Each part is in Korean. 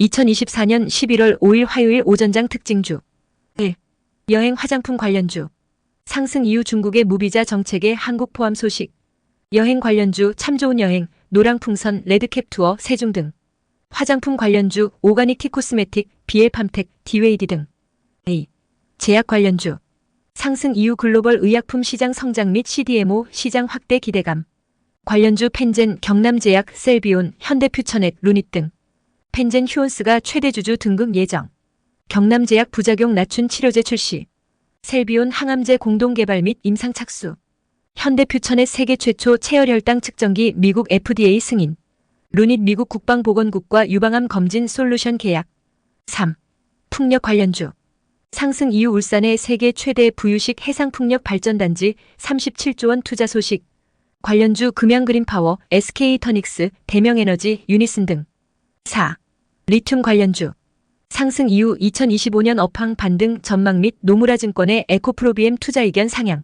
2024년 11월 5일 화요일 오전장 특징주. 1. 여행 화장품 관련주. 상승 이후 중국의 무비자 정책의 한국 포함 소식. 여행 관련주 참 좋은 여행 노랑풍선 레드캡 투어 세종 등. 화장품 관련주 오가닉 티코스메틱 비엘팜텍 디웨이디 등. A. 제약 관련주. 상승 이후 글로벌 의약품 시장 성장 및 CDMO 시장 확대 기대감. 관련주 펜젠 경남제약 셀비온 현대퓨처넷 루닛 등 펜젠 휴온스가 최대 주주 등극 예정. 경남제약 부작용 낮춘 치료제 출시. 셀비온 항암제 공동 개발 및 임상 착수. 현대퓨처넷 세계 최초 체열혈당 측정기 미국 FDA 승인. 루닛 미국 국방보건국과 유방암 검진 솔루션 계약. 3. 풍력 관련주. 상승 이후 울산의 세계 최대 부유식 해상풍력 발전단지 37조 원 투자 소식. 관련주 금양그린파워, SK터닉스, 대명에너지, 유니슨 등. 4. 리튬 관련주. 상승 이후 2025년 업황 반등 전망 및 노무라증권의 에코프로비엠 투자 의견 상향.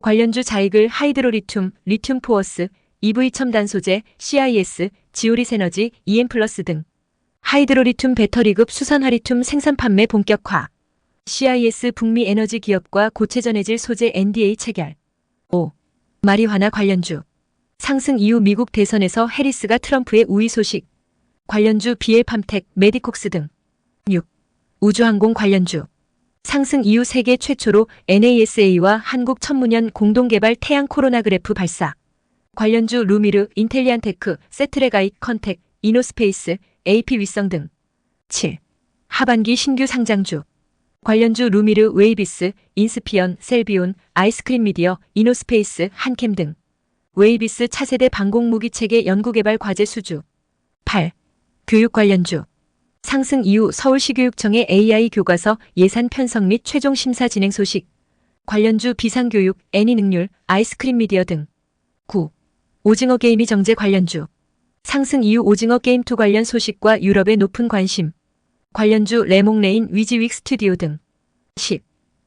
관련주 자익을 하이드로리튬, 리튬 포어스, EV 첨단 소재, CIS, 지오리세너지, EM플러스 등. 하이드로리튬 배터리급 수산화리튬 생산 판매 본격화. CIS 북미 에너지 기업과 고체전해질 소재 NDA 체결. 5. 마리화나 관련주. 상승 이후 미국 대선에서 해리스가 트럼프의 우위 소식. 관련주 비엘팜텍, 메디콕스 등. 6. 우주항공 관련주. 상승 이후 세계 최초로 NASA와 한국 천문연 공동개발 태양 코로나 그래프 발사. 관련주 루미르, 인텔리안테크, 세트레가이, 컨텍, 이노스페이스, AP 위성 등. 7. 하반기 신규 상장주. 관련주 루미르, 웨이비스, 인스피언, 셀비온, 아이스크림 미디어, 이노스페이스, 한캠 등. 웨이비스 차세대 방공무기 체계 연구개발 과제 수주. 8. 교육 관련주. 상승 이후 서울시교육청의 AI 교과서 예산 편성 및 최종 심사 진행 소식. 관련주 비상교육, 애니 능률, 아이스크림 미디어 등. 9. 오징어 게임이 정제 관련주. 상승 이후 오징어 게임2 관련 소식과 유럽의 높은 관심. 관련주 레몽레인 위지윅 스튜디오 등. 10.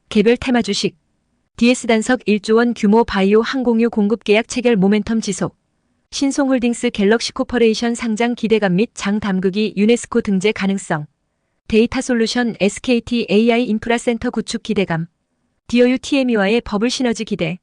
개별 테마 주식. DS 단석 1조 원 규모 바이오 항공유 공급 계약 체결 모멘텀 지속. 신송홀딩스 갤럭시 코퍼레이션 상장 기대감 및 장 담그기 유네스코 등재 가능성. 데이터 솔루션 SKT AI 인프라 센터 구축 기대감. 디어유 TME와의 버블 시너지 기대.